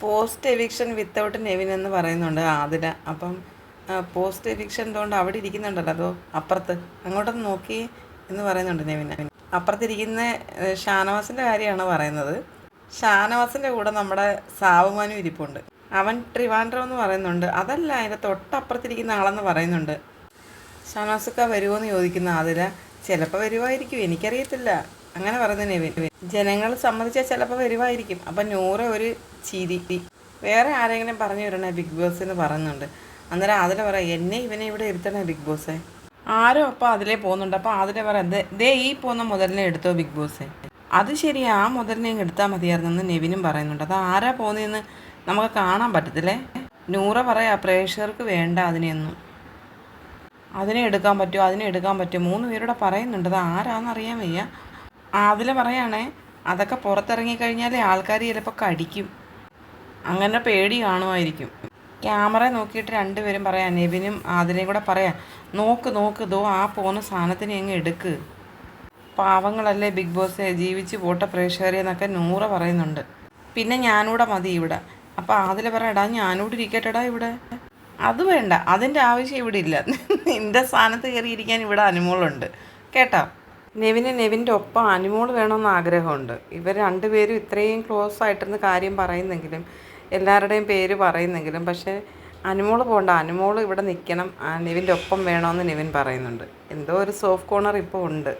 Post eviction without Nevin എന്ന് പറയുന്നുണ്ട് ആതിര. അപ്പം പോസ്റ്റ് എവിക്ഷൻ കൊണ്ട് അവിടെ ഇരിക്കുന്നുണ്ടല്ലോ. അതോ അപ്പുറത്ത്? അങ്ങോട്ടൊന്ന് നോക്കി എന്ന് പറയുന്നുണ്ട് നെവിൻ അപ്പുറത്തിരിക്കുന്ന ഷാനവാസിന്റെ കാര്യമാണ് പറയുന്നത്. ഷാനവാസിന്റെ കൂടെ നമ്മുടെ സാവുമാനും ഇരിപ്പുണ്ട്. അവൻ ട്രിവാൻഡ്രം എന്ന് പറയുന്നുണ്ട്. അതല്ല അതിന്റെ തൊട്ടപ്പുറത്തിരിക്കുന്ന ആളെന്ന് പറയുന്നുണ്ട്. ഷാനവാസൊക്കെ വരുമോ എന്ന് ചോദിക്കുന്ന ആതിര. ചിലപ്പോൾ വരുമായിരിക്കും എനിക്കറിയത്തില്ല. അങ്ങനെ പറഞ്ഞു തന്നെ ജനങ്ങൾ സമ്മതിച്ചാൽ ചിലപ്പോൾ വരുമായിരിക്കും അപ്പം നൂറ് ഒരു ചിരി. വേറെ ആരെങ്കിലും പറഞ്ഞു വരണേ ബിഗ് ബോസ് എന്ന് പറയുന്നുണ്ട് അന്നേരം അതിൽ പറയാം എന്നെ ഇവനെ ഇവിടെ ഇരുത്തണേ ബിഗ് ബോസേ? ആരോ അപ്പോൾ അതിലേ പോകുന്നുണ്ട്. അപ്പോൾ അതിലെ പറയാം "ദേ- ഈ പോകുന്ന മുതലിനെ എടുത്തോ ബിഗ് ബോസേ? അത് ശരി ആ മുതലിനെ എടുത്താൽ മതിയായിരുന്നെന്ന് നെവിനും പറയുന്നുണ്ട്. അത് ആരാ പോകുന്നതെന്ന് നമുക്ക് കാണാൻ പറ്റത്തില്ലേ? നൂറ പറയാ പ്രേക്ഷകർക്ക് വേണ്ട അതിനെയൊന്നും. അതിനെ എടുക്കാൻ പറ്റുമോ അതിനെ എടുക്കാൻ പറ്റുമോ മൂന്ന് പേരോടെ പറയുന്നുണ്ട്. അത് ആരാന്നറിയാൻ വയ്യ. അതിൽ പറയാണേ അതൊക്കെ പുറത്തിറങ്ങി കഴിഞ്ഞാൽ ആൾക്കാർ ചിലപ്പോൾ കടിക്കും. അങ്ങനെ പേടി കാണുമായിരിക്കും. ക്യാമറ നോക്കിയിട്ട് രണ്ടുപേരും പറയാം നെബിനും ആതിനെയും കൂടെ പറയാം നോക്ക് നോക്ക് ദോ ആ പോകുന്ന സാധനത്തിനെ അങ്ങ് എടുക്ക്. പാവങ്ങളല്ലേ ബിഗ് ബോസ് ജീവിച്ച് പോട്ട പ്രേക്ഷകരെ എന്നൊക്കെ നൂറ പറയുന്നുണ്ട്. പിന്നെ ഞാനൂടെ മതി ഇവിടെ. അപ്പോൾ അതിൽ പറയടാ ഞാനൂടെ ഇരിക്കട്ടെടാ ഇവിടെ. അത് വേണ്ട അതിന്റെ ആവശ്യം ഇവിടെ ഇല്ല. നിന്റെ സ്ഥാനത്ത് കയറിയിരിക്കാൻ ഇവിടെ അനുമോളുണ്ട്. കേട്ടോ? നെവിന് നെവിന്റെ ഒപ്പം അനുമോൾ വേണമെന്ന് ആഗ്രഹമുണ്ട്. ഇവർ രണ്ടുപേരും ഇത്രയും ക്ലോസ് ആയിട്ടിരുന്ന് കാര്യം പറയുന്നെങ്കിലും എല്ലാവരുടെയും പേര് പറയുന്നെങ്കിലും പക്ഷേ അനുമോൾ പോകണ്ട അനുമോൾ ഇവിടെ നിൽക്കണം. നെവിന്റെ ഒപ്പം വേണമെന്ന് നെവിൻ പറയുന്നുണ്ട്. എന്തോ ഒരു സോഫ്റ്റ് കോർണർ ഇപ്പോൾ ഉണ്ട്.